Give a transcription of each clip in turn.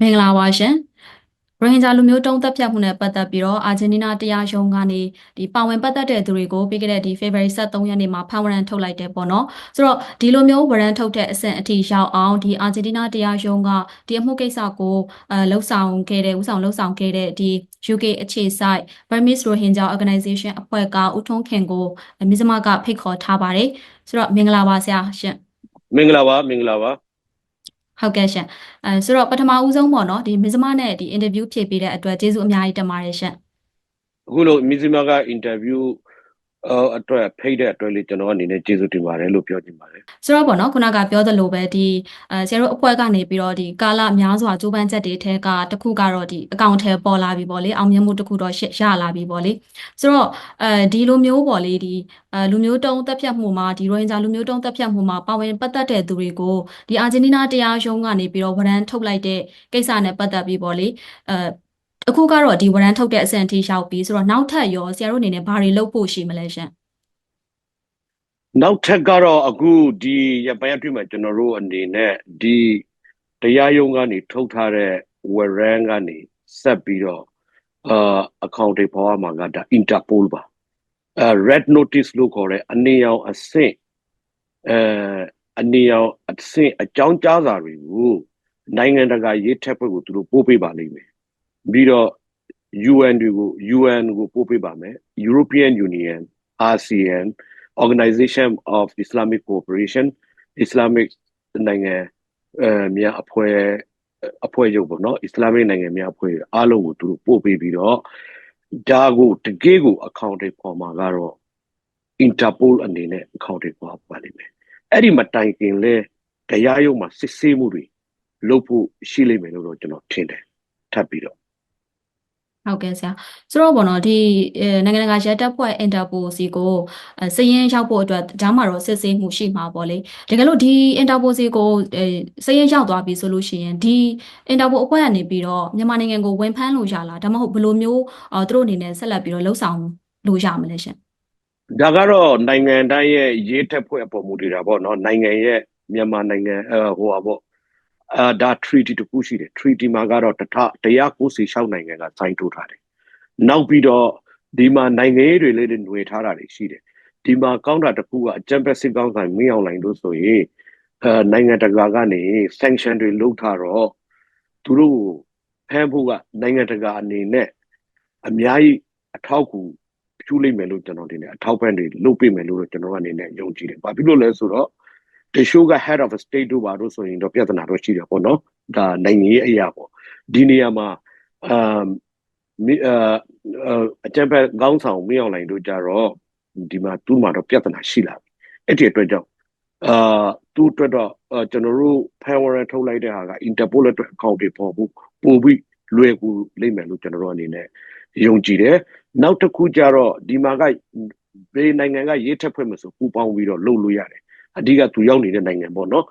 မင်္ဂလာပါရှင်ရိုဟင်ဂျာလူမျိုးတုံးသက်ဖြတ်မှုနဲ့ပတ်သက်ပြီးတော့အာဂျင်တီးနားတရားရုံးကနေဒီပါဝင်ပတ်သက်တဲ့သူတွေကိုပြီးခဲ့တဲ့ဒီ February 23ရက်နေ့မှာဖမ်းဝရမ်းထုတ်လိုက်တယ်ပေါ့နော်ဆိုတော့ဒီလိုမျိုးဝရမ်းထုတ်တဲ့အဆင့်အထိရောက်အောင်ဒီအာဂျင်တီးနားတရားရုံးကဒီအမှုကိစ္စကိုအဲလှုပ်ဆောင်ခဲ့တဲ့ဥဆောင်လှုပ်ဆောင်ခဲ့တဲ့ဒီ UK အခြေစိုက် Burmese Rohingya Organization အဖွဲ့ကဦးထွန်းခင်ကိုမြစ်စမကဖိတ်ခေါ်ထားပါတယ်ဆိုတော့မင်္ဂလာပါဆရာရှင်မင်္ဂလာပါမင်္ဂလာပါ ဟုတ်ကဲ့ရှင်အဲဆိုတော့ပထမဦးဆုံးပေါ့နော်ဒီမစ္စမနဲ့ဒီအင်တာဗျူးဖြေပေးတဲ့အတွက်ကျေးဇူးအများကြီးတင်ပါတယ်ရှင်အခုလိုမီဇီမာကအင်တာဗျူး အအတွက်ဖိတ်တဲ့အတွက်လေးကျွန်တော်အနေနဲ့ကျေးဇူးတင်ပါတယ်လို့ပြောချင်ပါတယ်ဆိုတော့ပေါ့နော်ခုနကပြောသလိုပဲဒီအဲဆရာတို့အဖွဲ့ကနေပြီးတော့ဒီကာလများစွာကြိုးပမ်းချက်တွေထဲကတစ်ခုကတော့ဒီအကောင့်ထဲပေါ်လာပြီပေါ့လေအောင်မြင်မှုတစ်ခုတော့ရလာပြီပေါ့လေဆိုတော့အဲဒီလိုမျိုးပေါ့လေဒီအဲလူမျိုးတုံးတက်ဖြတ်မှုမှာဒီရိုဟင်ဂျာလူမျိုးတုံးတက်ဖြတ်မှုမှာပါဝင်ပတ်သက်တဲ့သူတွေကိုဒီအာဂျင်တီးနားတရားရုံးကနေပြီးတော့ဝရမ်းထုတ်လိုက်တဲ့ကိစ္စနဲ့ပတ်သက်ပြီးပေါ့လေအဲ အခုကတော့ဒီဝရမ်းထုတ်တဲ့အဆင့်အထိရောက်ပြီဆိုတော့နောက်ထပ်ရောဆရာတို့အနေနဲ့ဘာတွေလုပ်ဖို့ရှိမလဲရှင်နောက်ထပ်ကတော့အခုဒီရပိုင်းအတွင်းမှာကျွန်တော်တို့အနေနဲ့ဒီတရားရုံးကနေထုတ်ထားတဲ့ဝရန်ကနေဆက်ပြီးတော့အာအကောင့်တွေပေါ်မှာကဒါ Interpol ပါအဲ red notice လို့ခေါ်တဲ့အနေအောင်အဆင့်အဲအနေအောင်အဆင့်အကြောင်းကြားစာတွေကိုနိုင်ငံတကာရေးထက်ဖွဲ့ကိုသူတို့ပို့ပေးပါလိမ့်မယ် ပြီးတော့ UN တွေကို UN ကိုပို့ပေးပါမယ် European Union ASEAN Organization of Islamic Cooperation Islamic နိုင်ငံအဲများအဖွဲ့အဖွဲ့ရုပ်ပေါ့နော် Islamic နိုင်ငံများအဖွဲ့အားလုံးကိုသူတို့ပို့ပေးပြီးတော့ဒါကိုတကယ်ကိုအကောင့်တွေပေါ်မှာကတော့ Interpol အနေနဲ့အကောင့်တွေပေါ်ပါလိမ့်မယ်အဲ့ဒီမတိုင်ခင်လဲတရားရုံးမှာစစ်ဆေးမှုတွေလုပ်ဖို့ရှိလိမ့်မယ်လို့တော့ကျွန်တော်ထင်တယ်ထပ်ပြီးတော့ ဟုတ်ကဲ့ဆရာဆိုတော့ပေါ့နော်ဒီအဲနိုင်ငံတကာရဲတပ်ဖွဲ့ Interpol စီကိုအဲစည်ရင်းရောက်ဖို့အတွက်ဒါမှတော့စစ်ဆေးမှုရှိမှာပေါ့လေတကယ်လို့ဒီ Interpol စီကိုအဲစည်ရင်းရောက်သွားပြီဆိုလို့ရှိရင်ဒီ Interpol အဖွဲ့ကနေပြီးတော့မြန်မာနိုင်ငံကိုဝင်ဖမ်းလို့ရလားဒါမှမဟုတ်ဘယ်လိုမျိုးအော်သူတို့အနေနဲ့ဆက်လက်ပြီးတော့လှုပ်ဆောင်လို့ရမလဲရှင်ဒါကတော့နိုင်ငံတိုင်းရဲ့ရေးထက်ဖွဲ့အပေါ်မူတည်တာပေါ့နော်နိုင်ငံရဲ့မြန်မာနိုင်ငံအဲဟိုပါပေါ့ အာဒါ treaty တခုရှိတယ် treaty မှာကတော့တထ196နိုင်ငံက sign ထိုးထားတယ်နောက်ပြီးတော့ဒီမှာနိုင်ငံရေးတွေလေးတွေຫນွေထားတာတွေရှိတယ်ဒီမှာကောင်းတာတစ်ခုကအကြံဖက်စစ်ကောင်းဆိုင်မင်းအောင်လိုင်တို့ဆိုရင်အဲနိုင်ငံတကာကနေ sanction တွေလုပ်ထားတော့သူတို့ကိုဖမ်းဖို့ကနိုင်ငံတကာအနေနဲ့အများကြီးအထောက်အကူပြုလိမ့်မယ်လို့ကျွန်တော်တင်တယ်အထောက်ပံ့တွေလုပ်ပေးမယ်လို့တော့ကျွန်တော်အနေနဲ့ယုံကြည်တယ်။ဘာဖြစ်လို့လဲဆိုတော့ တရှိုးက head of state တို့ဘာလို့ဆိုရင်တော့ပြဿနာတော့ရှိတယ်ပေါ့နော်။ဒါနိုင်ငံရေးအရာပေါ့။ဒီနေရာမှာအမ်မိအာအကြံဖက်ခေါင်းဆောင်မင်းအောင်လိုင်တို့ကြတော့ဒီမှာသူ့မှာတော့ပြဿနာရှိလာပြီ။အဲ့ဒီအတွက်ကြောင့်အာသူ့အတွက်တော့ကျွန်တော်တို့ဖန်ဝရထုတ်လိုက်တဲ့ဟာက Interpol အတွက် account တွေပေါ်ဖို့ပို့ပြီးလွယ်ကူလိမ့်မယ်လို့ကျွန်တော်တို့အနေနဲ့ယုံကြည်တယ်။နောက်တစ်ခုကျတော့ဒီမှာကဘယ်နိုင်ငံကရေးထက်ဖွဲ့မဆိုပူပေါင်းပြီးတော့လုပ်လို့ရတယ် အဓိကသူရောက်နေတဲ့နိုင်ငံပေါ့နော်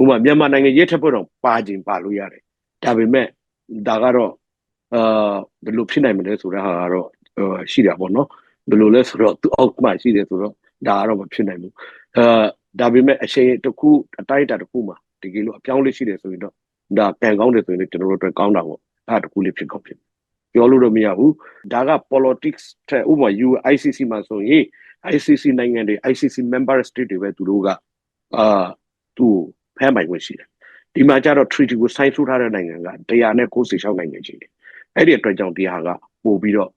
ဥပမာမြန်မာနိုင်ငံရေးထက်ဖွဲ့တော့ပါခြင်းပါလို့ရတယ်ဒါပေမဲ့ဒါကတော့အာဘယ်လိုဖြစ်နိုင်မလဲဆိုတဲ့ဟာကတော့ရှိတာပေါ့နော်ဘယ်လိုလဲဆိုတော့သူအောက်မှာရှိတယ်ဆိုတော့ဒါကတော့မဖြစ်နိုင်ဘူးအာဒါပေမဲ့အချိန်တစ်ခုအတိုင်းအတာတစ်ခုမှာတကယ်လို့အပြောင်းလဲရှိတယ်ဆိုရင်တော့ဒါကံကောင်းတယ်ဆိုရင်ကျွန်တော်တို့အတွက်ကောင်းတာပေါ့အဲ့ဒါတစ်ခုလေးဖြစ်ကောင်းဖြစ်ပြောလို့တော့မရဘူးဒါက politics တဲ့ဥပမာ UICC မှာဆိုရင် ICC နိုင်ငံတွေ ICC member state တွေပဲသူတို့ကအာသူ့ဖမ်းပိုင်ခွင့်ရှိတယ်ဒီမှာကျတော့ treaty ကို sign ထိုးထားတဲ့နိုင်ငံက196နိုင်ငံရှိတယ်အဲ့ဒီအတွက်ကြောင့်ဒီဟာကပို့ပြီးတော့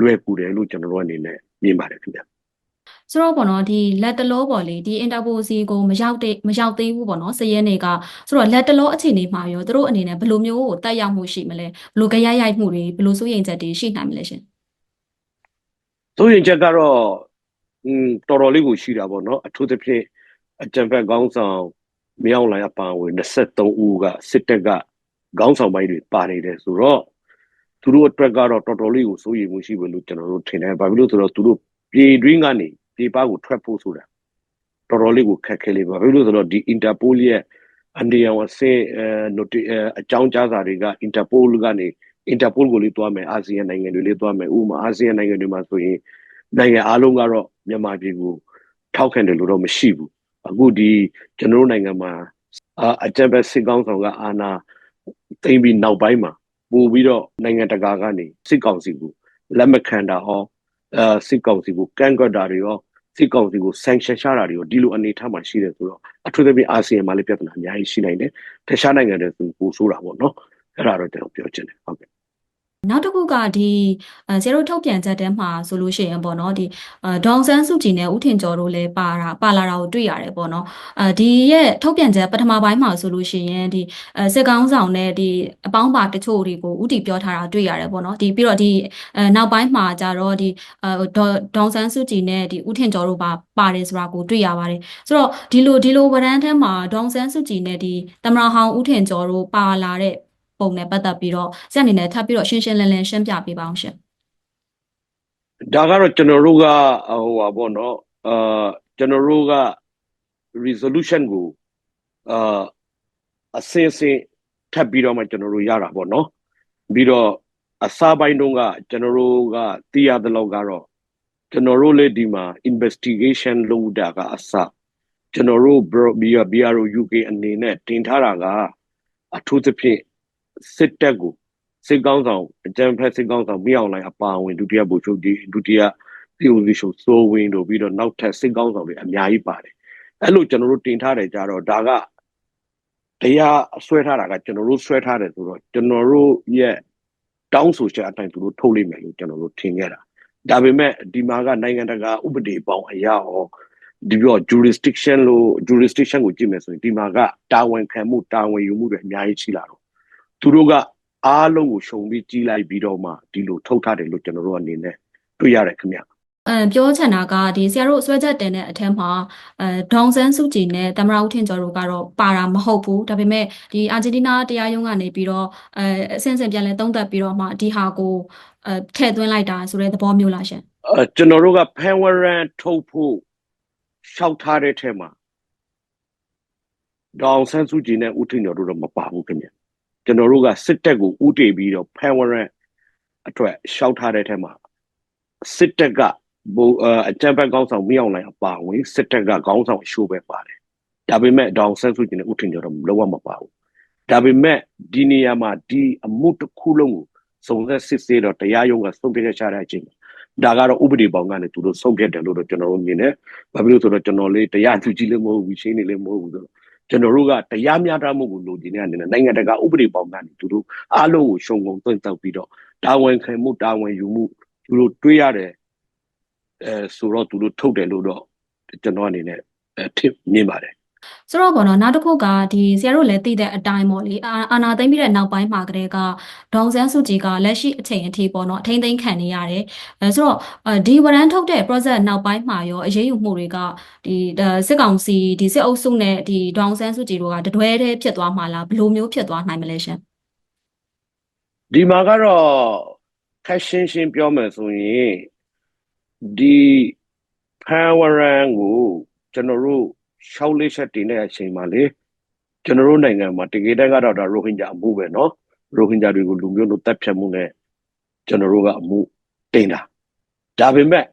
လွယ်ကူတယ်လို့ကျွန်တော်တို့အနေနဲ့မြင်ပါတယ်ခင်ဗျာဆိုတော့ပေါ့နော်ဒီလက်တလောပေါ့လေဒီ Interpol စီကိုမရောက်တဲ့မရောက်သေးဘူးပေါ့နော်စရဲတွေကဆိုတော့လက်တလောအခြေအနေမှာရောသူတို့အနေနဲ့ဘယ်လိုမျိုးကိုတက်ရောက်မှုရှိမလဲဘယ်လိုကြရရိုက်မှုတွေဘယ်လိုစိုးရိမ်ချက်တွေရှိနိုင်မလဲရှင်စိုးရိမ်ချက်ကတော့ อืมတော်တော်လေးကိုရှိတာပေါ့နော်အထူးသဖြင့်အကြံဖက်ခေါင်းဆောင်မြောက်လိုင်းအပန်ဝင်23ဦးကစစ်တပ်ကခေါင်းဆောင်ပိုင်းတွေပါနေတယ်ဆိုတော့သူတို့အတွက်ကတော့တော်တော်လေးကိုစိုးရိမ်မှုရှိဘူးလို့ကျွန်တော်တို့ထင်တယ်ဘာဖြစ်လို့ဆိုတော့သူတို့ပြေတွင်းကနေပြေပကိုထွက်ဖို့ဆိုတာတော်တော်လေးကိုခက်ခဲလေးပါဘာဖြစ်လို့ဆိုတော့ဒီ Interpol ရဲ့အန်ဒီယံဝဆေအဲ note အကြောင်းကြားစာတွေက Interpol ကနေ Interpol ကိုလေးတွားမယ်အာဆီယံနိုင်ငံတွေလေးတွားမယ်ဥပမာအာဆီယံနိုင်ငံတွေမှာဆိုရင်နိုင်ငံအားလုံးကတော့ မြန်မာပြည်ကိုထောက်ခံတယ်လို့တော့မရှိဘူးအခုဒီကျွန်တော်တို့နိုင်ငံမှာအကြံပဲစစ်ကောင်းဆောင်ကအာနာသိမ်းပြီးနောက်ပိုင်းမှာပို့ပြီးတော့နိုင်ငံတကာကနေစစ်ကောင်စီကိုလက်မခံတာဟောအဲစစ်ကောင်စီကိုကန့်ကွက်တာတွေရောစစ်ကောင်စီကို sanction ချတာတွေရောဒီလိုအနေအထားမှာရှိတယ်ဆိုတော့အထူးသဖြင့်အာဆီယံမှာလည်းပြဿနာအများကြီးရှိနိုင်တယ်တခြားနိုင်ငံတွေဆိုပိုဆိုးတာပေါ့နော်အဲ့ဒါတော့ကျွန်တော်ပြောချင်တယ်ဟုတ်ကဲ့ နောက်တစ်ခုကဒီအဲဆရာတို့ထုတ်ပြန်ချက်တဲမှာဆိုလို့ရှိရင်ပေါ့နော်ဒီအဲဒေါအောင်ဆန်းစုကြည်နဲ့ဦးထင်ကျော်တို့လည်းပါတာပါလာတာကိုတွေ့ရတယ်ပေါ့နော်အဲဒီရဲ့ထုတ်ပြန်ချက်ပထမပိုင်းမှာဆိုလို့ရှိရင်ဒီအဲစစ်ကောင်းဆောင်နဲ့ဒီအပေါင်းပါတချို့တွေကိုဦးတည်ပြောထားတာတွေ့ရတယ်ပေါ့နော်ဒီပြီးတော့ဒီအဲနောက်ပိုင်းမှာကြတော့ဒီအဲဒေါဒေါအောင်ဆန်းစုကြည်နဲ့ဒီဦးထင်ကျော်တို့ပါပါတယ်ဆိုတာကိုတွေ့ရပါတယ်ဆိုတော့ဒီလိုဒီလိုဝရမ်းထဲမှာဒေါအောင်ဆန်းစုကြည်နဲ့ဒီတမရဟောင်းဦးထင်ကျော်တို့ပါလာတဲ့ ပုံနဲ့ပတ်သက်ပြီးတော့ဇက်အနေနဲ့ထပ်ပြီးတော့ရှင်းရှင်းလင်းလင်းရှင်းပြပေးပါအောင်ရှင်ဒါကတော့ကျွန်တော်တို့ကဟိုပါပေါ့နော်အာကျွန်တော်တို့က resolution ကိုအာအစင်းစင်းထပ်ပြီးတော့မှကျွန်တော်တို့ရတာပေါ့နော်ပြီးတော့အစားပိုင်းတုန်းကကျွန်တော်တို့ကသိရတဲ့လောက်ကတော့ကျွန်တော်တို့လည်းဒီမှာ investigation လုပ်တာကအစကျွန်တော်တို့ BRO BRO UK အနေနဲ့တင်ထားတာကအထူးသဖြင့် စစ်တပ်ကိုစစ်ကောင်းဆောင်အကြံဖက်စစ်ကောင်းဆောင်မြောက်လိုက်အပါအဝင်ဒုတိယဗိုလ်ချုပ်ဒီဒုတိယပြည်ဦးစီးချုပ်စိုးဝင်းတို့ပြီးတော့နောက်ထပ်စစ်ကောင်းဆောင်တွေအများကြီးပါတယ်အဲ့လိုကျွန်တော်တို့တင်ထားတယ်ကြတော့ဒါကတရားဆွဲထားတာကကျွန်တော်တို့ဆွဲထားတယ်ဆိုတော့ကျွန်တော်တို့ရဲ့တောင်းဆိုချက်အတိုင်းသူတို့ထုတ်လိုက်မယ်လို့ကျွန်တော်တို့ထင်ခဲ့တာဒါပေမဲ့ဒီမှာကနိုင်ငံတကာဥပဒေပေါင်းအရာဟောဒီပြော jurisdiction လို့ jurisdiction ကိုကြည့်မယ်ဆိုရင်ဒီမှာကတာဝန်ခံမှုတာဝန်ယူမှုတွေအများကြီးရှိလာတော့ သူတို့ကအားလုံးကိုရှုံပြီးကြီးလိုက်ပြီးတော့မှဒီလိုထုတ်ထားတယ်လို့ကျွန်တော်တို့အနေနဲ့တွေ့ရတယ်ခင်ဗျအဲပြောချင်တာကဒီဆရာတို့ဆွဲချက်တင်တဲ့အထက်မှာအဲဒေါန်ဆန်းစုကြည်နဲ့တမရဦးထင်ကျော်တို့ကတော့ပါတာမဟုတ်ဘူးဒါပေမဲ့ဒီအာဂျင်တီးနားတရားရုံးကနေပြီးတော့အဲအဆင့်ဆင့်ပြန်လဲသုံးသပ်ပြီးတော့မှဒီဟာကိုအဲထည့်သွင်းလိုက်တာဆိုတဲ့သဘောမျိုးလားရှင်အဲကျွန်တော်တို့ကဖန်ဝရန်ထုတ်ဖို့ရှောက်ထားတဲ့ထဲမှာဒေါအောင်ဆန်းစုကြည်နဲ့ဦးထင်ကျော်တို့တော့မပါဘူးခင်ဗျ ကျွန်တော်တို့ကစစ်တပ်ကိုဥတည်ပြီးတော့ဖန်ဝရန်အတွက်ရှောက်ထားတဲ့ထဲမှာစစ်တပ်ကဘိုအအကြံဖက်ကောင်းဆောင်မြောက်လိုက်အပါဝင်စစ်တပ်ကကောင်းဆောင်ရှိုးပဲပါတယ်ဒါပေမဲ့ဒေါအောင်ဆန်းစုကြည်နဲ့ဦးထင်ကျော်တော့လုံးဝမပါဘူးဒါပေမဲ့ဒီနေရာမှာဒီအမှုတစ်ခုလုံးကိုစုံစမ်းစစ်ဆေးတော့တရားရုံးကဆုံးဖြတ်ချက်ချတဲ့အချိန်မှာဒါကတော့ဥပဒေပေါင်းကနေသူတို့ဆုံးဖြတ်တယ်လို့တော့ကျွန်တော်တို့မြင်တယ်။ဘာဖြစ်လို့ဆိုတော့ကျွန်တော်လေးတရားသူကြီးလည်းမဟုတ်ဘူးရှင်းနေလည်းမဟုတ်ဘူးဆိုတော့ ကျွန်တော်တို့ကတရားမျှတမှုကိုလိုချင်တဲ့အနေနဲ့နိုင်ငံတကာဥပဒေပေါင်းကနေသူတို့အားလုံးကိုရှုံငုံသွင်းတောက်ပြီးတော့တာဝန်ခံမှုတာဝန်ယူမှုသူတို့တွေးရတယ်အဲဆိုတော့သူတို့ထုတ်တယ်လို့တော့ကျွန်တော်အနေနဲ့အဲထင်မြင်ပါတယ် ဆိုတော့ပေါ့နော်နောက်တစ်ခုကဒီဆရာတို့လည်းသိတဲ့အတိုင်းပေါ့လေအာအာနာသိမ့်ပြီးတဲ့နောက်ပိုင်းမှာကတည်းကဒေါန်ဆန်းစုကြည်ကလက်ရှိအချိန်အထိပေါ့နော်အထိမ့်သိမ်းခံနေရတယ်အဲဆိုတော့အဲဒီဝရန်ထုတ်တဲ့ project နောက်ပိုင်းမှာရောအရေးယူမှုတွေကဒီစစ်ကောင်စီဒီစစ်အုပ်စုနဲ့ဒီဒေါန်ဆန်းစုကြည်တို့ကတတွဲတည်းဖြစ်သွားမှာလားဘယ်လိုမျိုးဖြစ်သွားနိုင်မလဲရှင်ဒီမှာကတော့ခက်ရှင်းရှင်းပြောမယ်ဆိုရင်ဒီဖန်ဝရန်ကိုကျွန်တော်တို့ ရှောက်လေးချက်တင်တဲ့အချိန်မှာလေကျွန်တော်တို့နိုင်ငံမှာတကယ်တမ်းကတော့ဒါရိုဟင်ဂျာအမှုပဲနော်ရိုဟင်ဂျာတွေကိုလူမျိုးတို့တပ်ဖြတ်မှုနဲ့ကျွန်တော်တို့ကအမှုတင်တာဒါပေမဲ့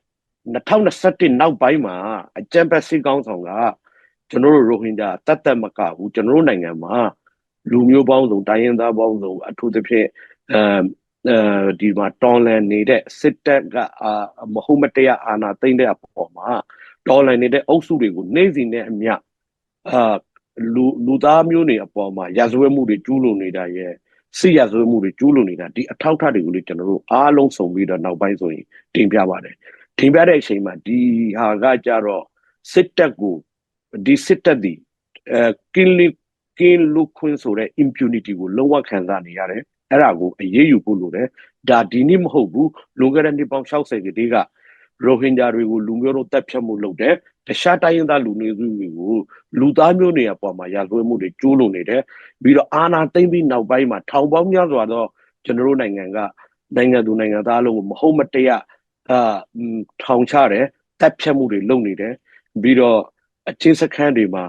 2021နောက်ပိုင်းမှာအကြံဖက်စစ်ကောင်းဆောင်ကကျွန်တော်တို့ရိုဟင်ဂျာတတ်တတ်မကဘူးကျွန်တော်တို့နိုင်ငံမှာလူမျိုးပေါင်းစုံတိုင်းရင်းသားပေါင်းစုံအထူးသဖြင့်အဲအဲဒီမှာတောင်းလန်နေတဲ့စစ်တပ်ကမဟုတ်မတရားအာဏာသိမ်းတဲ့အပေါ်မှာ တော်လန်နေတဲ့အုပ်စုတွေကိုနေ့စဉ်နဲ့အမျှအာလူလူသားမျိုးတွေအပေါ်မှာရာဇဝတ်မှုတွေကျူးလွန်နေတာရဲ့စစ်ရာဇဝတ်မှုတွေကျူးလွန်နေတာဒီအထောက်အထားတွေကိုလေကျွန်တော်တို့အားလုံးစုံပြီးတော့နောက်ပိုင်းဆိုရင်တင်ပြပါတယ်တင်ပြတဲ့အချိန်မှာဒီဟာကကြတော့စစ်တပ်ကိုဒီစစ်တပ်ဒီအဲကင်းလီကင်းလူခွင်းဆိုတဲ့ impunity ကိုလုံးဝခံစားနေရတယ်အဲ့ဒါကိုအရေးယူဖို့လိုတယ်ဒါဒီနေ့မဟုတ်ဘူးလွန်ခဲ့တဲ့နှစ်ပေါင်း60ကတည်းက ရိုဟင်ဂျာတွေကိုလူမျိုးတို့တပ်ဖြတ်မှုလုပ်တယ်တခြားတိုင်းရင်းသားလူမျိုးစုတွေကိုလူသားမျိုးတွေအပေါ်မှာရာဇဝတ်မှုတွေကျူးလွန်နေတယ်ပြီးတော့အာဏာသိမ်းပြီးနောက်ပိုင်းမှာထောင်ပေါင်းများစွာသောကျွန်တော်တို့နိုင်ငံကနိုင်ငံသူနိုင်ငံသားလုံးကိုမဟုတ်မတရားအာထောင်ချတယ်တပ်ဖြတ်မှုတွေလုပ်နေတယ်ပြီးတော့အချင်းစခန်းတွေမှာ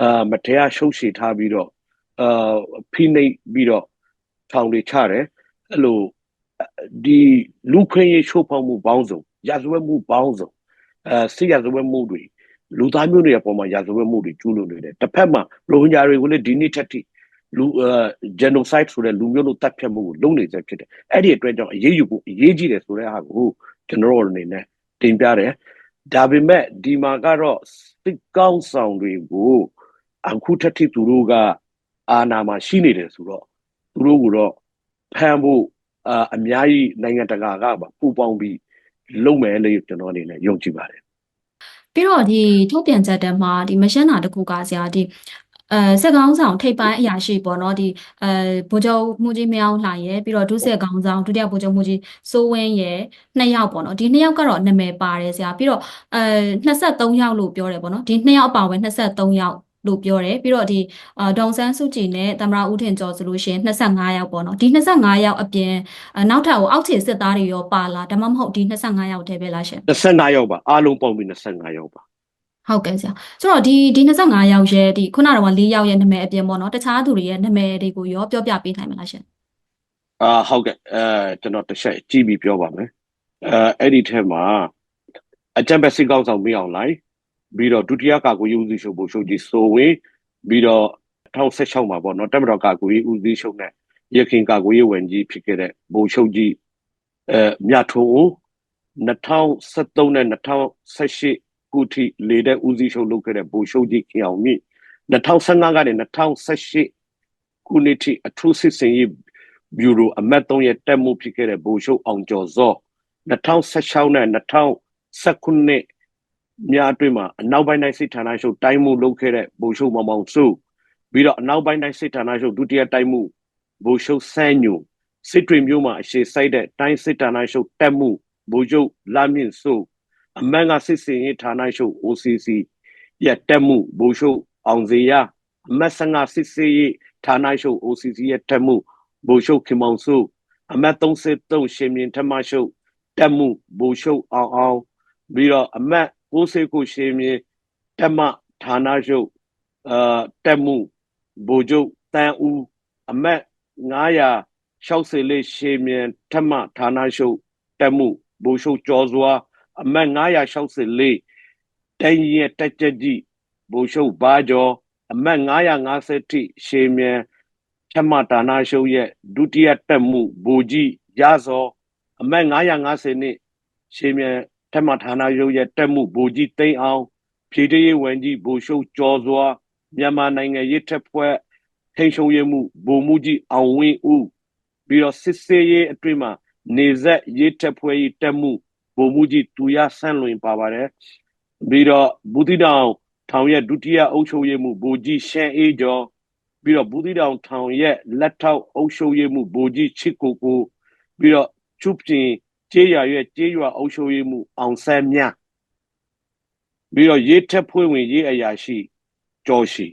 အာမတရားရှုပ်ရှည်ထားပြီးတော့အာဖိနှိပ်ပြီးတော့ထောင်တွေချတယ်အဲ့လိုဒီလူခွင့်ရေးချိုးဖောက်မှုပေါင်းစုံ ရာဇဝတ်မှုပေါင်းစုံအဲစစ်ရာဇဝတ်မှုတွေလူသားမျိုးတွေအပေါ်မှာရာဇဝတ်မှုတွေကျူးလွန်နေတယ်တစ်ဖက်မှာရိုဟင်ဂျာတွေကိုလည်းဒီနေ့ထက်ထိလူအဲ genocide ဆိုတဲ့လူမျိုးတို့တပ်ဖြတ်မှုကိုလုပ်နေစေဖြစ်တယ်အဲ့ဒီအတွက်ကြောင့်အရေးယူဖို့အရေးကြီးတယ်ဆိုတဲ့ဟာကိုကျွန်တော်တို့အနေနဲ့တင်ပြတယ်ဒါပေမဲ့ဒီမှာကတော့စစ်ကောင်းဆောင်တွေကိုအခုထက်ထိသူတို့ကအာဏာမှာရှိနေတယ်ဆိုတော့သူတို့ကတော့ဖမ်းဖို့အာအများကြီးနိုင်ငံတကာကပါပူပေါင်းပြီး လုပ်မယ်လို့ကျွန်တော်အနေနဲ့ယုံကြည်ပါတယ်ပြီးတော့ဒီထုတ်ပြန်ချက်တည်းမှာဒီမရှင်းတာတစ်ခုကဆရာဒီအဲစက်ကောင်းဆောင်ထိပ်ပိုင်းအရာရှိပေါ့နော်ဒီအဲဗိုလ်ချုပ်မှုကြီးမြောင်းလှရယ်ပြီးတော့ဒုစက်ကောင်းဆောင်ဒုတိယဗိုလ်ချုပ်မှုကြီးစိုးဝင်းရယ်နှစ်ယောက်ပေါ့နော်ဒီနှစ်ယောက်ကတော့နာမည်ပါတယ်ဆရာပြီးတော့အဲ23ယောက်လို့ပြောတယ်ပေါ့နော်ဒီနှစ်ယောက်အပါအဝင်23ယောက် လို့ပြောတယ်ပြီးတော့ဒီအာဒေါန်ဆန်းစုကြည်နဲ့သမ္မတဦးထင်ကျော်ဆိုလို့ရှိရင်25ယောက်ပေါ့နော်ဒီ25ယောက်အပြင်အဲနောက်ထပ်ဟိုအောက်ခြေစစ်သားတွေရောပါလားဒါမှမဟုတ်ဒီ25ယောက်တည်းပဲလားရှင်25ယောက်ပါအားလုံးပေါင်းပြီး25ယောက်ပါဟုတ်ကဲ့ဆရာဆိုတော့ဒီဒီ25ယောက်ရဲ့ဒီခုနကတော့4ယောက်ရဲ့နာမည်အပြင်ပေါ့နော်တခြားသူတွေရဲ့နာမည်တွေကိုရောပြောပြပေးနိုင်မလားရှင်အာဟုတ်ကဲ့အဲကျွန်တော်တစ်ချက်ကြည့်ပြီးပြောပါမယ်အဲအဲ့ဒီထဲမှာအကြံပဲစစ်ကောင်းဆောင်မင်းအောင်လိုက် ပြီးတော့ဒုတိယကာကွယ်ရေးဦးစီးချုပ်ဗိုလ်ချုပ်ကြီးစိုးဝင်းပြီးတော့2016မှာပေါ့နော်တက်မတော်ကာကွယ်ရေးဦးစီးချုပ်နဲ့ရခိုင်ကာကွယ်ရေးဝန်ကြီးဖြစ်ခဲ့တဲ့ဗိုလ်ချုပ်ကြီးအဲမြတ်ထုံဦး2013နဲ့2018ခုထိလေတဲ့ဦးစီးချုပ်လုပ်ခဲ့တဲ့ဗိုလ်ချုပ်ကြီးခင်အောင်မြင့်2015ကနေ2018ခုနှစ်ထိအထူးစစ်စင်ရေးဘျူရိုအမတ်3ရဲ့တက်မှုဖြစ်ခဲ့တဲ့ဗိုလ်ချုပ်အောင်ကျော်စော2016နဲ့2019 ညအတွင်းမှာအနောက်ပိုင်းတိုင်းစစ်ဌာနချုပ်တိုင်းမှုလုပ်ခဲ့တဲ့ဗိုလ်ချုပ်မောင်မောင်စုပြီးတော့အနောက်ပိုင်းတိုင်းစစ်ဌာနချုပ်ဒုတိယတိုင်းမှုဗိုလ်ချုပ်ဆန်းညိုစစ်တွေမျိုးမှာအရှိစိုက်တဲ့တိုင်းစစ်ဌာနချုပ်တက်မှုဗိုလ်ချုပ်လာမြင့်စုအမန်ကစစ်စင်ရေးဌာနချုပ် OCC ရဲ့တက်မှုဗိုလ်ချုပ်အောင်စေရအမတ်ဆန်ကစစ်စေးရေးဌာနချုပ် OCC ရဲ့တက်မှုဘိုလ်ချုပ်ခင်မောင်စုအမတ်33ရှင်မြင်ထမရှုပ်တက်မှုဘိုလ်ချုပ်အောင်အောင်ပြီးတော့အမတ် 69ရှင်မြင်တက်မဌာနချုပ်အာတက်မှုဘိုလ်ချုပ်တန်ဦးအမတ်964ရှင်မြင်ထမဌာနချုပ်တက်မှုဘိုလ်ချုပ်ကျော်စွာအမတ်964တိုင်းရဲ့တက်ချက်ကြီးဘိုလ်ချုပ်ဘာကျော်အမတ်950ထိရှင်မြင်ချမတာနာရှုပ်ရဲ့ဒုတိယတက်မှုဘူကြီးရစောအမတ်950နှစ်ရှင်မြန် ထမဌာနရုပ်ရဲ့တက်မှုဘူကြီးသိန်းအောင်ဖြည့်တရေးဝန်ကြီးဘူရှုပ်ကျော်စွာမြန်မာနိုင်ငံရစ်ထက်ဖွဲ့ထိန်ရှုံရမှုဘူမှုကြီးအောင်ဝင်းဦးပြီးတော့စစ်စေးရေးအတွင်းမှာနေဆက်ရစ်ထက်ဖွဲ့ရေးတက်မှုဘူမှုကြီးသူရဆန်းလွင်ပါပါတယ်ပြီးတော့ဘူးတိတောင်ထောင်ရဲ့ဒုတိယအုပ်ချုပ်ရေးမှုဘူကြီးရှမ်းအေးကျော်ပြီးတော့ဘူးသီးတောင်ထောင်ရဲ့လက်ထောက်အုပ်ချုပ်ရေးမှုဗိုလ်ကြီးချစ်ကိုကိုပြီးတော့ချွတ်ပြင် ကျေးရွာရဲ့ကျေးရွာအုပ်ချုပ်ရေးမှုအောင်ဆန်းမြပြီးတော့ရေးထက်ဖွင့်ဝင်ရေးအရာရှိကျော်ရှိ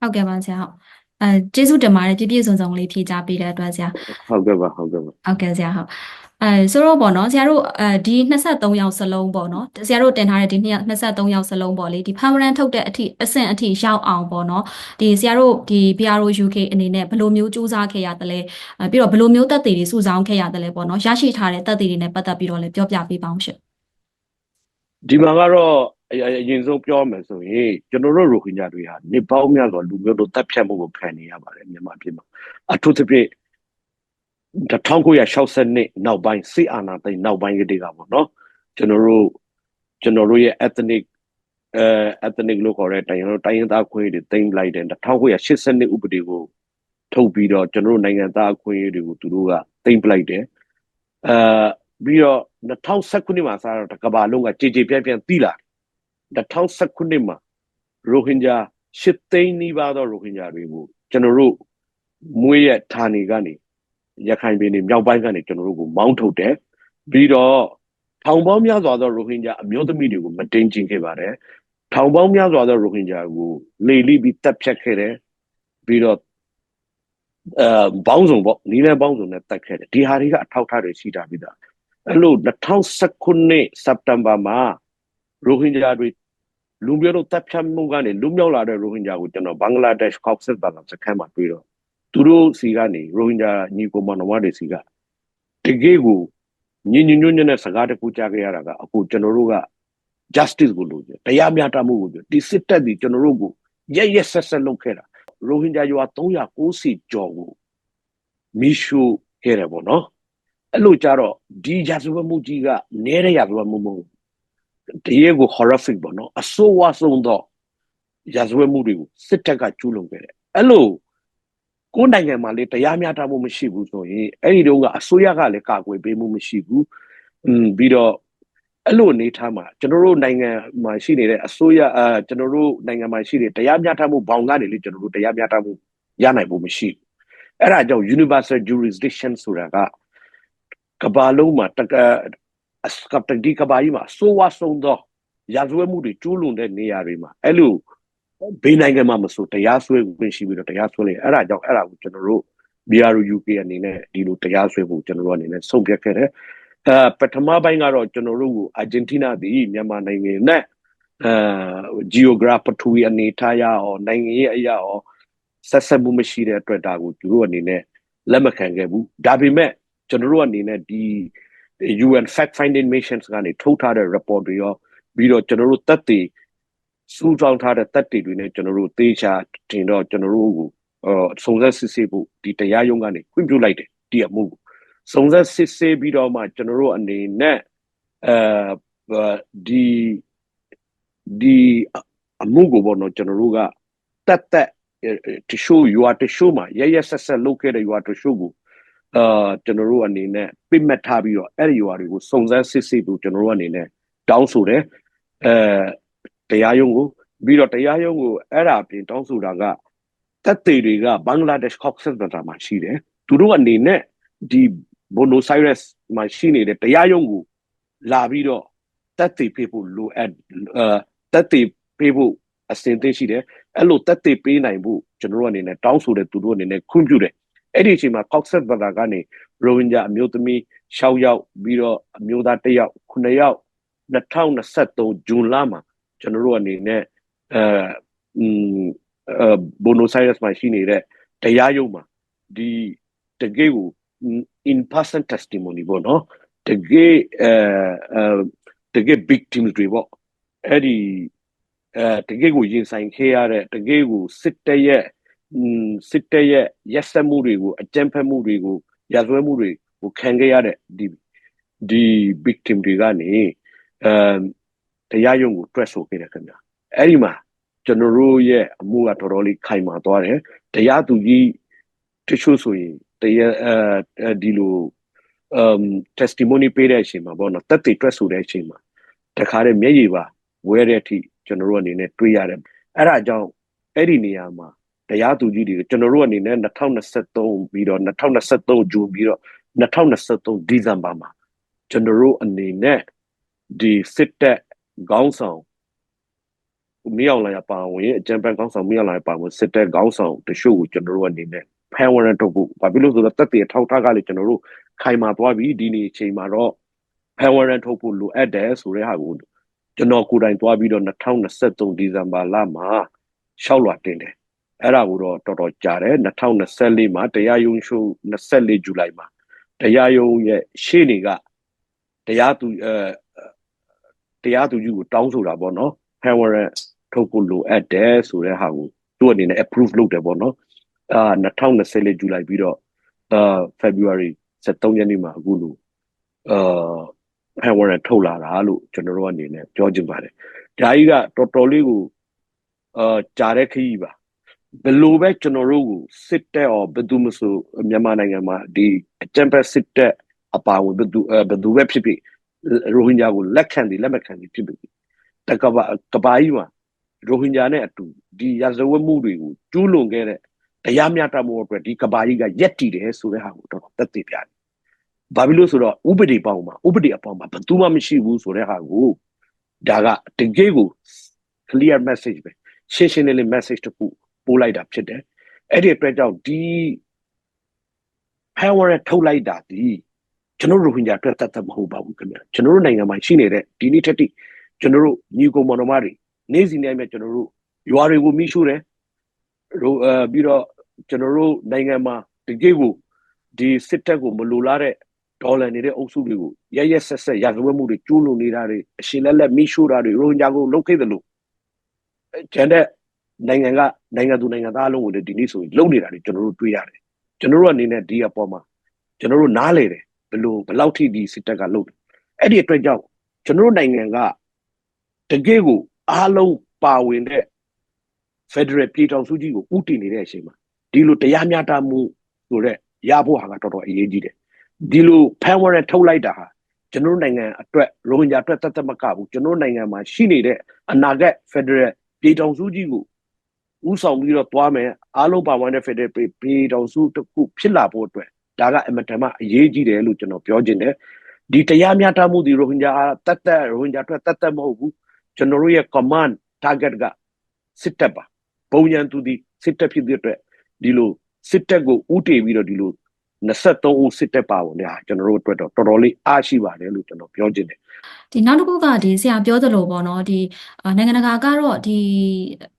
ဟုတ်ကဲ့ပါဆရာဟုတ်အဲကျေးဇူးတင်ပါတယ်ပြည့်ပြည့်စုံစုံလေးဖြေကြားပေးတဲ့အတွက်ဆရာဟုတ်ကဲ့ပါဟုတ်ကဲ့ပါဟုတ်ကဲ့ဆရာဟုတ် အဲဆိုတော့ပေါ့နော်ဆရာတို့အဲဒီ23ယောက်စလုံးပေါ့နော်ဆရာတို့တင်ထားတဲ့ဒီ23ယောက်စလုံးပေါ့လေဒီ permanent ထုတ်တဲ့အထိအဆင့်အထိရောက်အောင်ပေါ့နော်ဒီဆရာတို့ဒီ PRO UK အနေနဲ့ဘယ်လိုမျိုးစူးစမ်းခဲ့ရတယ်လဲအဲပြီးတော့ဘယ်လိုမျိုးတက်သေးတွေစုဆောင်းခဲ့ရတယ်လဲပေါ့နော်ရရှိထားတဲ့တက်သေးတွေနဲ့ပတ်သက်ပြီးတော့လည်းပြောပြပေးပါအောင်ရှင်ဒီမှာကတော့အအအရင်ဆုံးပြောမယ်ဆိုရင်ကျွန်တော်တို့ရိုဟင်ဂျာတွေဟာနေပေါင်းများစွာလူမျိုးတို့တပ်ဖြတ်မှုကိုခံနေရပါတယ်မြန်မာပြည်မှာအထူးသဖြင့် 1960နှစ်နောက်ပိုင်းစစ်အာဏာသိမ်းနောက်ပိုင်းကတည်းကပေါ့နော်ကျွန်တော်တို့ကျွန်တော်တို့ရဲ့ ethnic အဲ ethnic လို့ခေါ်တဲ့တိုင်းရင်းတိုင်းရင်းသားခွင့်တွေသိမ်းလိုက်တဲ့1980နှစ်ဥပဒေကိုထုတ်ပြီးတော့ကျွန်တော်တို့နိုင်ငံသားအခွင့်အရေးတွေကိုသူတို့ကသိမ်းပလိုက်တယ်အဲပြီးတော့2019နှစ်မှာစတော့တစ်ကမ္ဘာလုံးကကြေကြေပြန့်ပြန့်သိလာတယ်2019နှစ်မှာရိုဟင်ဂျာရှစ်သိန်းနီးပါးသောရိုဟင်ဂျာတွေကိုကျွန်တော်တို့မွေးရဌာနေကနေ ရခိုင်ပြည်နယ်မြောက်ပိုင်းကနေကျွန်တော်တို့ကိုမောင်းထုတ်တယ်ပြီးတော့ထောင်ပေါင်းများစွာသောရိုဟင်ဂျာအမျိုးသမီးတွေကိုမတင်ကျင်ခဲ့ပါတယ်ထောင်ပေါင်းများစွာသောရိုဟင်ဂျာကိုလေလိပြီးတပ်ဖြတ်ခဲ့တယ်ပြီးတော့အဲဘောင်းစုံပေါ့နီးလဲဘောင်းစုံနဲ့တက်ခဲ့တယ်ဒီဟာတွေကအထောက်အထားတွေရှိတာပြီးသားအဲ့လို2019စက်တင်ဘာမှာရိုဟင်ဂျာတွေလူမျိုးတို့တပ်ဖြတ်မှုကနေလူမြောက်လာတဲ့ရိုဟင်ဂျာကိုကျွန်တော်ဘင်္ဂလားဒေ့ရှ်ကော့ဆက်ဘာသာစခန်းမှာတွေ့တော့ သူတို့စီကနေရိုဟင်ဂျာညီကိုမနဝတွေစီကတကယ်ကိုညင်ညညွညနဲ့စကားတခုကြားခဲ့ရတာကအခုကျွန်တော်တို့က justice ကိုလိုချင်တရားမျှတမှုကိုပြောဒီစစ်တပ်ဒီကျွန်တော်တို့ကိုရက်ရက်ဆက်ဆက်လုပ်ခဲ့တာရိုဟင်ဂျာရွာ390ကျော်ကိုမီရှုခဲ့တယ်ပေါ့နော်အဲ့လိုကြတော့ဒီရာဇဝတ်မှုကြီးကနဲတဲ့ရာဇဝတ်မှုမဟုတ်ဘူးတရေကို horrific ပေါ့နော်အဆိုးဝါးဆုံးတော့ရာဇဝတ်မှုတွေကိုစစ်တပ်ကကျူးလွန်ခဲ့တယ်အဲ့လို ကိုယ်နိုင်ငံမှာလေတရားမျှတမှုမရှိဘူးဆိုရင်အဲ့ဒီတော့ကအစိုးရကလည်းကာကွယ်ပေးမှုမရှိဘူးอืมပြီးတော့အဲ့လိုအနေထားမှာကျွန်တော်တို့နိုင်ငံမှာရှိနေတဲ့အစိုးရအာကျွန်တော်တို့နိုင်ငံမှာရှိတဲ့တရားမျှတမှုဘောင်ကနေလေကျွန်တော်တို့တရားမျှတမှုရနိုင်ဖို့မရှိဘူးအဲ့ဒါကြောင့် universal jurisdiction ဆိုတာကကမ္ဘာလုံးမှာတကအစကပ်တဒီကမ္ဘာကြီးမှာဆိုဝါဆုံးသောရာဇဝတ်မှုတွေကျူးလွန်တဲ့နေရာတွေမှာအဲ့လို ဘေးနိုင်ငံမှာမဆိုတရားစွဲခွင့်ရှိပြီးတော့တရားစွဲလေအဲ့ဒါကြောင့်အဲ့ဒါကိုကျွန်တော်တို့ BRU UK အနေနဲ့ဒီလိုတရားစွဲဖို့ကျွန်တော်တို့အနေနဲ့ဆုံးဖြတ်ခဲ့တယ်အဲပထမပိုင်းကတော့ကျွန်တော်တို့ကိုအာဂျင်တီးနားသည်မြန်မာနိုင်ငံနဲ့အဲ geography အနေထားရအောင်နိုင်ငံရေးအရာအောင်ဆက်ဆက်မှုမရှိတဲ့အတွက်ဒါကိုသူတို့အနေနဲ့လက်မခံခဲ့ဘူးဒါပေမဲ့ကျွန်တော်တို့အနေနဲ့ဒီ UN fact finding missions ကနေထုတ်ထားတဲ့ report တွေရောပြီးတော့ကျွန်တော်တို့တက်တည် စူးစောင်းထားတဲ့တက်တည်တွေနဲ့ကျွန်တော်တို့သေချာတင်တော့ကျွန်တော်တို့ကိုအဲစုံစမ်းစစ်ဆေးဖို့ဒီတရားရုံးကနေခွင့်ပြုလိုက်တယ်ဒီအမှုကိုစုံစမ်းစစ်ဆေးပြီးတော့မှကျွန်တော်တို့အနေနဲ့အဲဒီဒီအမှုကိုပေါ့နော်ကျွန်တော်တို့ကတက်တက်တရှိုး you are တရှိုးမှာရရဆက်ဆက်လုပ်ခဲ့တဲ့ you are တရှိုးကိုအာကျွန်တော်တို့အနေနဲ့ပြစ်မှတ်ထားပြီးတော့အဲ့ဒီ you are တွေကိုစုံစမ်းစစ်ဆေးဖို့ကျွန်တော်တို့အနေနဲ့တောင်းဆိုတယ်အဲ တရားရုံးကိုပြီးတော့တရားရုံးကိုအဲ့ဒါပြင်တောင်းဆိုတာကတက်သေးတွေကဘင်္ဂလားဒေ့ရှ် Cox's Bazar မှာရှိတယ်သူတို့အနေနဲ့ဒီဘိုနိုဆိုင်းရက်စ်မှာရှိနေတဲ့တရားရုံးကိုလာပြီးတော့တက်သေးပေးဖို့လိုအပ်အဲတက်သေးပေးဖို့အစဉ်သိရှိတယ်အဲ့လိုတက်သေးပေးနိုင်ဖို့ကျွန်တော်တို့အနေနဲ့တောင်းဆိုတဲ့သူတို့အနေနဲ့ခွင့်ပြုတယ်အဲ့ဒီအချိန်မှာ Cox's Bazar ကနေရိုဟင်ဂျာအမျိုးသမီး6ယောက်ပြီးတော့အမျိုးသား1ယောက်9ယောက်2023ဇွန်လမှာ ကျွန်တော်တို့အနေနဲ့အဲအဲဘိုနိုဆိုင်းရက်စ်မှာရှိနေတဲ့တရားရုံးမှာဒီတကယ်ကို in person testimony ပေါ့နော်တကယ်အဲအဲတကယ် victims တွေပေါ့အဲ့ဒီအဲတကယ်ကိုရင်ဆိုင်ခဲ့ရတဲ့တကယ်ကိုစစ်တပ်ရဲ့စစ်တပ်ရဲ့ရက်စက်မှုတွေကိုအကြမ်းဖက်မှုတွေကိုရာဇဝတ်မှုတွေကိုခံခဲ့ရတဲ့ဒီဒီ victim တွေကနေအဲ တရားရုံးကိုတွက်ဆိုခဲ့တယ်ခင်ဗျအဲ့ဒီမှာကျွန်တော်တို့ရဲ့အမှုကတော်တော်လေးခိုင်မာသွားတယ်တရားသူကြီးတချို့ဆိုရင်တရားအဲဒီလို um testimony ပေးတဲ့အချိန်မှာပေါ့နော်တက်တည်တွက်ဆိုတဲ့အချိန်မှာတခါတည်းမျက်ရည်ပါဝဲတဲ့အထိကျွန်တော်တို့အနေနဲ့တွေးရတယ်အဲ့ဒါကြောင့်အဲ့ဒီနေရာမှာတရားသူကြီးတွေကျွန်တော်တို့အနေနဲ့2023ပြီးတော့2023ဂျွန်ပြီးတော့2023ဒီဇင်ဘာမှာကျွန်တော်တို့အနေနဲ့ဒီစစ်တပ် ခေါင်းဆောင်မြောက်လာရပါဝင်အကြံပန်ခေါင်းဆောင်မြောက်လာရပါဝင်စစ်တပ်ခေါင်းဆောင်တချို့ကိုကျွန်တော်တို့အနေနဲ့ဖန်ဝရန်ထုတ်ဖို့ဘာဖြစ်လို့ဆိုတော့တက်တည်ထောက်ထားကလည်းကျွန်တော်တို့ခိုင်မာသွားပြီဒီနေ့အချိန်မှာတော့ဖန်ဝရန်ထုတ်ဖို့လိုအပ်တယ်ဆိုတဲ့ဟာကိုကျွန်တော်ကိုယ်တိုင်သွားပြီးတော့2023ဒီဇင်ဘာလမှာရှောက်လွှာတင်တယ်အဲ့ဒါကိုတော့တော်တော်ကြာတယ်2024မှာတရားရုံးရှု24ဇူလိုင်မှာတရားရုံးရဲ့ရှေ့နေကတရားသူအဲ တရားသူကြီးကိုတောင်းဆိုတာပေါ့နော်ဖန်ဝရန်ထုတ်ဖို့လိုအပ်တယ်ဆိုတဲ့ဟာကိုသူ့အနေနဲ့ approve လုပ်တယ်ပေါ့နော်အာ2024ဇူလိုင်ပြီးတော့အာ February 73ရက်နေ့မှာအခုလိုအာဖန်ဝရန်ထုတ်လာတာလို့ကျွန်တော်တို့အနေနဲ့ပြောချင်ပါတယ်။ဒါကြီးကတော်တော်လေးကိုအာကြားတဲ့ခရီးပါဘယ်လိုပဲကျွန်တော်တို့ကိုစစ်တပ်ရောဘယ်သူမဆိုမြန်မာနိုင်ငံမှာဒီအကြံဖက်စစ်တပ်အပါဝင်ဘယ်သူဘယ်သူပဲဖြစ်ဖြစ် ရိုဟင်ဂျာကိုလက်ခံတယ်လက်မခံတယ်ဖြစ်ပြီတကဘာကဘာကြီးမှာရိုဟင်ဂျာနဲ့အတူဒီရာဇဝတ်မှုတွေကိုကျူးလွန်ခဲ့တဲ့တရားမျှတမှုအတွက်ဒီကဘာကြီးကရက်တည်တယ်ဆိုတဲ့ဟာကိုတော့သက်သေပြတယ်။ဘာဖြစ်လို့ဆိုတော့ဥပဒေပေါင်းမှာဥပဒေအပေါင်းမှာဘယ်သူမှမရှိဘူးဆိုတဲ့ဟာကိုဒါကတကယ်ကို clear message ပဲရှင်းရှင်းလင်းလင်း message တခုပို့လိုက်တာဖြစ်တယ်။အဲ့ဒီအတွက်ကြောင့်ဒီ power ထုတ်လိုက်တာဒီ ကျွန်တော်တို့ဟင်ဂျာအတွက်တတ်တတ်မဟုတ်ပါဘူးခင်ဗျာကျွန်တော်တို့နိုင်ငံမှာရှိနေတဲ့ဒီနေ့ထက်တိကျွန်တော်တို့ညီကိုမောင်နှမတွေနေ့စဉ်တိုင်းမှာကျွန်တော်တို့ရွာတွေကိုမိရှုတယ်ရိုးအဲပြီးတော့ကျွန်တော်တို့နိုင်ငံမှာတကယ်ကိုဒီစစ်တပ်ကိုမလိုလားတဲ့ဒေါ်လာနေတဲ့အုပ်စုတွေကိုရရက်ဆက်ဆက်ရာဇဝတ်မှုတွေကျူးလွန်နေတာတွေအရှင်လက်လက်မိရှုတာတွေရိုဟင်ဂျာကိုလုတ်ခဲ့တယ်လို့ကျန်တဲ့နိုင်ငံကနိုင်ငံသူနိုင်ငံသားအလုံးကိုလည်းဒီနေ့ဆိုရင်လုံနေတာတွေကျွန်တော်တို့တွေ့ရတယ်ကျွန်တော်တို့အနေနဲ့ဒီအပေါ်မှာကျွန်တော်တို့နားလေတယ် ဘယ်လိုဘယ်လောက်ထိဒီစစ်တပ်ကလုံတယ်အဲ့ဒီအတွက်ကြောင့်ကျွန်တော်တို့နိုင်ငံကတကယ်ကိုအားလုံးပါဝင်တဲ့ Federal ပြည်ထောင်စုကြီးကိုဥတည်နေတဲ့အချိန်မှာဒီလိုတရားမျှတမှုဆိုတဲ့ရဖို့ဟာကတော်တော်အရေးကြီးတယ်ဒီလိုဖန်ဝရထုတ်လိုက်တာဟာကျွန်တော်တို့နိုင်ငံအတွက်ရိုဟင်ဂျာအတွက်တသက်မကဘူးကျွန်တော်တို့နိုင်ငံမှာရှိနေတဲ့အနာဂတ် Federal ပြည်ထောင်စုကြီးကိုဥဆောင်ပြီးတော့တွားမယ်အားလုံးပါဝင်တဲ့ Federal ပြည်ထောင်စုတစ်ခုဖြစ်လာဖို့အတွက် ဒါကအမတန်မှအရေးကြီးတယ်လို့ကျွန်တော်ပြောချင်တယ်ဒီတရားမျှတမှုဒီရိုဟင်ဂျာတတ်တဲ့ရိုဟင်ဂျာအတွက်တတ်တဲ့မဟုတ်ဘူးကျွန်တော်တို့ရဲ့ command target ကစစ်တပ်ပါပုံညာသူဒီစစ်တပ်ဖြစ်တဲ့အတွက်ဒီလိုစစ်တပ်ကိုဥတည်ပြီးတော့ဒီလို 23ဦးစစ်တပ်ပါဝင်နေတာကျွန်တော်တို့အတွက်တော့တော်တော်လေးအားရှိပါတယ်လို့ကျွန်တော်ပြောချင်တယ်ဒီနောက်တစ်ခုကဒီဆရာပြောသလိုပေါ့နော်ဒီအာနိုင်ငံတကာကတော့ဒီ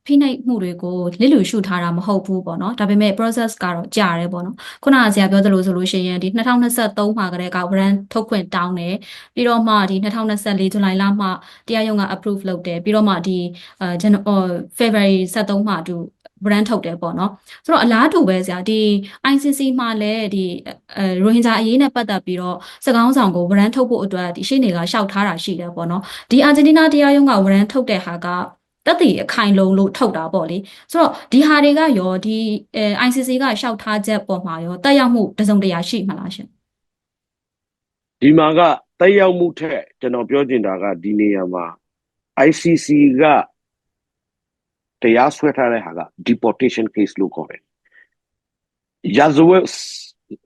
ဖိနှိပ်မှုတွေကိုလစ်လျူရှုထားတာမဟုတ်ဘူးပေါ့နော်ဒါပေမဲ့ process ကတော့ကြာတယ်ပေါ့နော်ခုနကဆရာပြောသလိုဆိုလို့ရှိရင်ဒီ2023မှာကတည်းက brand ထုတ်ခွင့်တောင်းတယ်ပြီးတော့မှဒီ2024ဇူလိုင်လမှတရားရုံးက approve လုပ်တယ်ပြီးတော့မှဒီအာ February 23မှာသူ brand ထုတ်တယ်ပေါ့နော်ဆိုတော့အလားတူပဲဆရာဒီ ICC မှာလည်းဒီအဲရိုဟင်ဂျာအရေးနဲ့ပတ်သက်ပြီးတော့စကောင်းဆောင်ကို brand ထုတ်ဖို့အတွက်ဒီရှေ့နေကရှောက်ထားတာရှိတယ်ပေါ့နော်ဒီအာဂျင်တီးနားတရားရုံးက brand ထုတ်တဲ့ဟာကတက်တည်အခိုင်လုံလို့ထုတ်တာပေါ့လေဆိုတော့ဒီဟာတွေကရောဒီအဲ ICC ကရှောက်ထားချက်ပေါ်မှာရောတက်ရောက်မှုတစုံတရာရှိမှလားရှင်ဒီမှာကတက်ရောက်မှုထက်ကျွန်တော်ပြောချင်တာကဒီနေရာမှာ ICC က တရားစွဲထားတဲ့ဟာက deportation case လို့ခေါ်တယ်။ရာဇဝတ်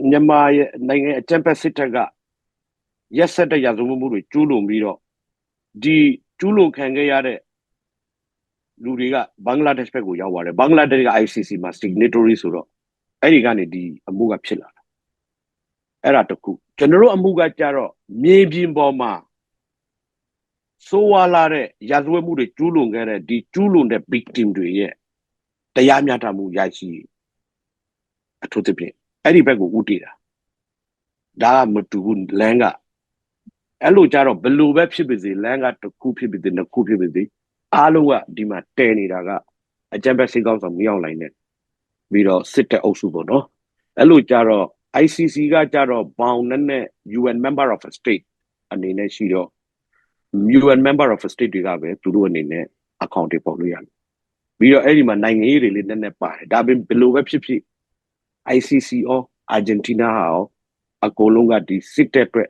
မြန်မာရဲ့နိုင်ငံအကြမ်းဖက်စစ်တပ်ကရက်ဆက်တဲ့ရာဇဝတ်မှုတွေကျူးလွန်ပြီးတော့ဒီကျူးလွန်ခံခဲ့ရတဲ့လူတွေကဘင်္ဂလားဒေ့ရှ်ဘက်ကိုရောက်သွားတယ်။ဘင်္ဂလားဒေ့ရှ်က ICC မှာ signatory ဆိုတော့အဲ့ဒီကနေဒီအမှုကဖြစ်လာတာ။အဲ့ဒါတခုကျွန်တော်တို့အမှုကကြတော့မြေပြင်ပေါ်မှာ ဆိုးဝါးလာတဲ့ရာဇဝတ်မှုတွေကျူးလွန်ခဲ့တဲ့ဒီကျူးလွန်တဲ့ victim တွေရဲ့တရားမျှတမှုရရှိအထူးသဖြင့်အဲ့ဒီဘက်ကိုဥတည်တာဒါကမတူဘူးလမ်းကအဲ့လိုကြတော့ဘယ်လိုပဲဖြစ်ပါစေလမ်းကတစ်ခုဖြစ်ပါစေနှစ်ခုဖြစ်ပါစေအားလုံးကဒီမှာတည်နေတာကအကြံပဲစိတ်ကောင်းဆောင်မရောက်နိုင်နဲ့ပြီးတော့စစ်တဲ့အုပ်စုပေါ့နော်အဲ့လိုကြတော့ ICC ကကြတော့ဘောင်နဲ့နဲ့ UN member of a state အနေနဲ့ရှိတော့ UN member of state တွေကပဲသူတို့အနေနဲ့ account တွေပေါ်လို့ရတယ်ပြီးတော့အဲ့ဒီမှာနိုင်ငံရေးတွေလေးနည်းနည်းပါတယ်ဒါပေမဲ့ဘယ်လိုပဲဖြစ်ဖြစ် ICC ရော Argentina ဟာရောအကုန်လုံးကဒီစစ်တပ်အတွက်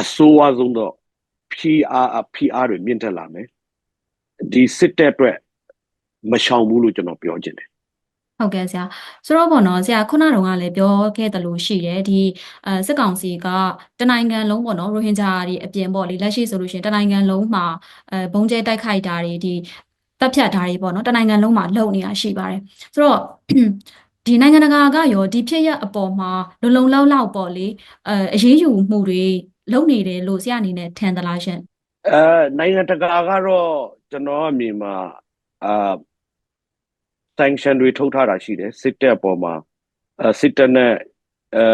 အဆိုးအဆုံးတော့ PR PR တွေမြင့်တက်လာမယ်ဒီစစ်တပ်အတွက်မရှောင်ဘူးလို့ကျွန်တော်ပြောချင်တယ် ဟုတ်ကဲ့ဆရာဆိုတော့ပေါ့နော်ဆရာခုနတုန်းကလည်းပြောခဲ့သလိုရှိတယ်ဒီအဲစစ်ကောင်စီကတနိုင်ငံလုံးပေါ့နော်ရိုဟင်ဂျာတွေအပြင်ပေါ့လေလက်ရှိဆိုလို့ရှိရင်တနိုင်ငံလုံးမှာအဲဘုံကျဲတိုက်ခိုက်တာတွေဒီတပ်ဖြတ်တာတွေပေါ့နော်တနိုင်ငံလုံးမှာလုပ်နေတာရှိပါတယ်ဆိုတော့ဒီနိုင်ငံတကာကရောဒီဖြစ်ရပ်အပေါ်မှာလုံလုံလောက်လောက်ပေါ့လေအဲအရေးယူမှုတွေလုပ်နေတယ်လို့ဆရာအနေနဲ့ထင်သလားရှင်အဲနိုင်ငံတကာကတော့ကျွန်တော်အမြင်မှာအာ sanction တွေထုတ်ထားတာရှိတယ်စစ်တပ်အပေါ်မှာအဲစစ်တပ်နဲ့အဲ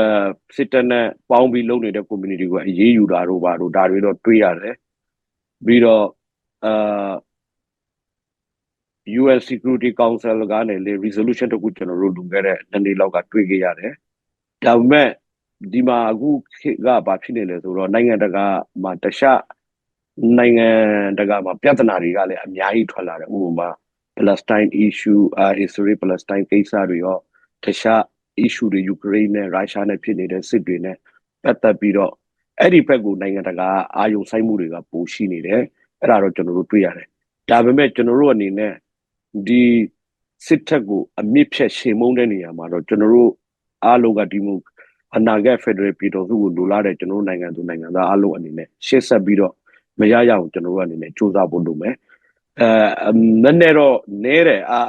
စစ်တပ်နဲ့ပေါင်းပြီးလုပ်နေတဲ့ community ကိုအရေးယူတာတို့ပါတို့ဒါတွေတော့တွေ့ရတယ်ပြီးတော့အာ UN Security Council ကနေလေ resolution တခုကျွန်တော်တို့လူခဲ့တဲ့နှစ်နေ့လောက်ကတွေ့ခဲ့ရတယ်ဒါပေမဲ့ဒီမှာအခုခေတ်ကဘာဖြစ်နေလဲဆိုတော့နိုင်ငံတကာမှာတခြားနိုင်ငံတကာမှာပြဿနာတွေကလည်းအများကြီးထွက်လာတယ်ဥပမာ Palestine issue အာ Israel Palestine ကိစ္စတွေရောတခြား issue တွေယူကရိန်းနဲ့ရုရှားနဲ့ဖြစ်နေတဲ့စစ်တွေနဲ့ပတ်သက်ပြီးတော့အဲ့ဒီဘက်ကိုနိုင်ငံတကာအာယုံဆိုင်မှုတွေကပိုရှိနေတယ်အဲ့ဒါတော့ကျွန်တော်တို့တွေ့ရတယ်ဒါပေမဲ့ကျွန်တော်တို့အနေနဲ့ဒီစစ်တပ်ကိုအမြင့်ဖြတ်ရှင်မုန်းတဲ့နေရာမှာတော့ကျွန်တော်တို့အားလုံးကဒီမိုအနာဂတ်ဖက်ဒရယ်ပြည်တော်စုကိုလိုလားတဲ့ကျွန်တော်တို့နိုင်ငံသူနိုင်ငံသားအားလုံးအနေနဲ့ရှေ့ဆက်ပြီးတော့မရရအောင်ကျွန်တော်တို့အနေနဲ့စူးစမ်းဖို့လုပ်မယ် အဲနည်းနည်းတော့နဲတယ်အာ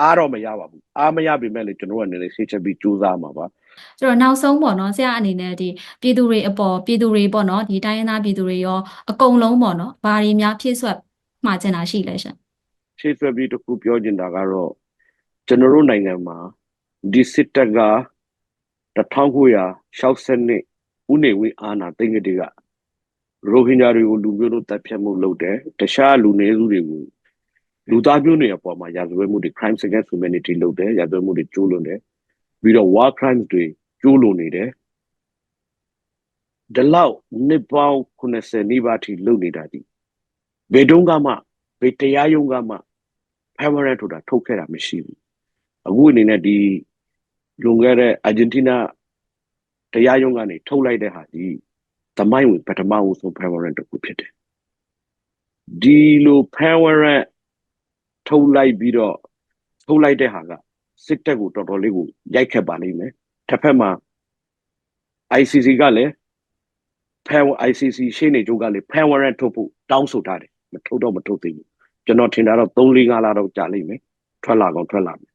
အားတော့မရပါဘူးအားမရပေမဲ့လည်းကျွန်တော်တို့အနေနဲ့ရှေ့ချက်ပြီးစူးစမ်းမှာပါဆိုတော့နောက်ဆုံးပေါ့နော်ဆရာအနေနဲ့ဒီပြည်သူတွေအပေါ်ပြည်သူတွေပေါ့နော်ဒီတိုင်းရင်းသားပြည်သူတွေရောအကုန်လုံးပေါ့နော်ဘာတွေများဖြည့်ဆွတ်မှာကျင်တာရှိလဲရှင်ရှေ့ဆက်ပြီးတစ်ခုပြောချင်တာကတော့ကျွန်တော်တို့နိုင်ငံမှာဒီစစ်တပ်က1960နှစ်ဦးနေဝင်းအာဏာသိမ်းကြတဲ့က ရိုဟင်ဂျာတွေကိုလူမျိုးတို့တပ်ဖြတ်မှုလုပ်တယ်တခြားလူနည်းစုတွေကိုလူသားမျိုးတွေအပေါ်မှာရာဇဝတ်မှုတွေ crime against humanity လုပ်တယ်ရာဇဝတ်မှုတွေကျူးလွန်တယ်ပြီးတော့ war crimes တွေကျူးလွန်နေတယ်ဒီလောက်နှစ်ပေါင်း80နီးပါးထိလုပ်နေတာဒီဘယ်တုန်းကမှဘယ်တရားရုံးကမှ permanent ဆိုတာထုတ်ခဲ့တာမရှိဘူးအခုအနေနဲ့ဒီလွန်ခဲ့တဲ့အာဂျင်တီးနားတရားရုံးကနေထုတ်လိုက်တဲ့ဟာဒီ သမိုင်းဝင်ပထမဦးဆုံး permanent တစ်ခုဖြစ်တယ်ဒီလို permanent ထုတ်လိုက်ပြီးတော့ထုတ်လိုက်တဲ့ဟာကစစ်တပ်ကိုတော်တော်လေးကိုရိုက်ခတ်ပါလိမ့်မယ်တစ်ဖက်မှာ ICC ကလည်း fan ICC ရှင်းနေကြကလည်း fan warrant ထုတ်ဖို့တောင်းဆိုထားတယ်မထုတ်တော့မထုတ်သေးဘူးကျွန်တော်ထင်တာတော့3 4 5လတော့ကြာလိမ့်မယ်ထွက်လာကောင်ထွက်လာမယ်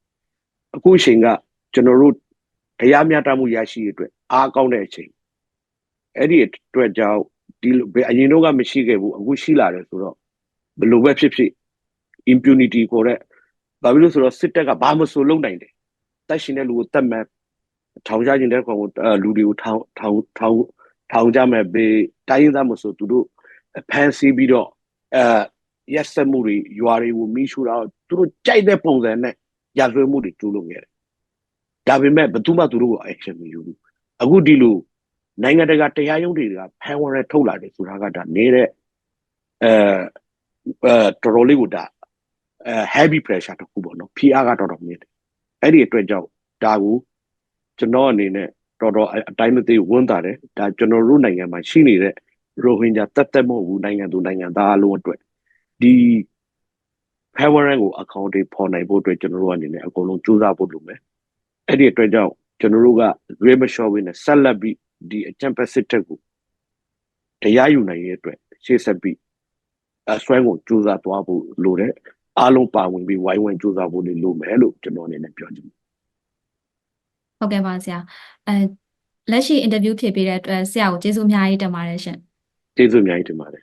အခုအချိန်ကကျွန်တော်တို့တရားမျှတမှုရရှိရတဲ့အတွက်အားကောင်းတဲ့အချိန် အဲ့ဒီအတွက်ကြောင့်ဒီလိုဘယ်အရင်တော့ကမရှိခဲ့ဘူးအခုရှိလာတယ်ဆိုတော့ဘယ်လိုပဲဖြစ်ဖြစ် impunity ကိုတဲ့ဘာဖြစ်လို့ဆိုတော့စစ်တပ်ကဘာမဆိုလုပ်နိုင်တယ်တက်ရှင်တဲ့လူကိုတတ်မှတ်ထောင်ချခြင်းတဲ့ကောင်ကိုအဲလူတွေကိုထောင်ထောင်ထောင်ထောင်ကြမဲ့ဘေးတိုင်းရင်းသားမဆိုသူတို့ဖမ်းဆီးပြီးတော့အဲရက်စက်မှုတွေရွာတွေကိုမိရှူတော့သူတို့ကြိုက်တဲ့ပုံစံနဲ့ရာဇဝတ်မှုတွေကျူးလွန်ခဲ့တယ်ဒါပေမဲ့ဘယ်သူမှသူတို့ကို action မယူဘူးအခုဒီလို နိုင်ငံတကာတရားရုံးတွေကဖမ်းဝရထုတ်လာတယ်ဆိုတာကဒါနေတဲ့အဲအဲတော်တော်လေးကိုဒါအဲ heavy pressure တစ်ခုပေါ့နော် PR ကတော်တော်မြင့်တယ်အဲ့ဒီအတွက်ကြောင့်ဒါကိုကျွန်တော်အနေနဲ့တော်တော်အတိုင်းမသိဝန်တာတယ်ဒါကျွန်တော်တို့နိုင်ငံမှာရှိနေတဲ့ရိုဟင်ဂျာတက်တက်မဟုတ်ဘူးနိုင်ငံသူနိုင်ငံသားအလုံးအတွက်ဒီ Powerrank ကို account တွေပေါ်နိုင်ဖို့အတွက်ကျွန်တော်တို့အနေနဲ့အကုန်လုံးစူးစမ်းဖို့လုပ်မယ်အဲ့ဒီအတွက်ကြောင့်ကျွန်တော်တို့က Great Mature Win နဲ့ဆက်လက်ပြီး ဒီအကြံပတ်စစ်တပ်ကိုတရားယူနိုင်ရဲ့အတွက်ရှေ့ဆက်ပြီးအစွမ်းကိုစူးစမ်းသွားဖို့လိုတယ်အားလုံးပါဝင်ပြီးဝိုင်းဝန်းစူးစမ်းဖို့လိုမယ်လို့ကျွန်တော်အနေနဲ့ပြောချင်တယ်ဟုတ်ကဲ့ပါဆရာအဲလက်ရှိအင်တာဗျူးဖြစ်ပေးတဲ့အတွက်ဆရာကိုကျေးဇူးအများကြီးတင်ပါတယ်ရှင်ကျေးဇူးအများကြီးတင်ပါတယ်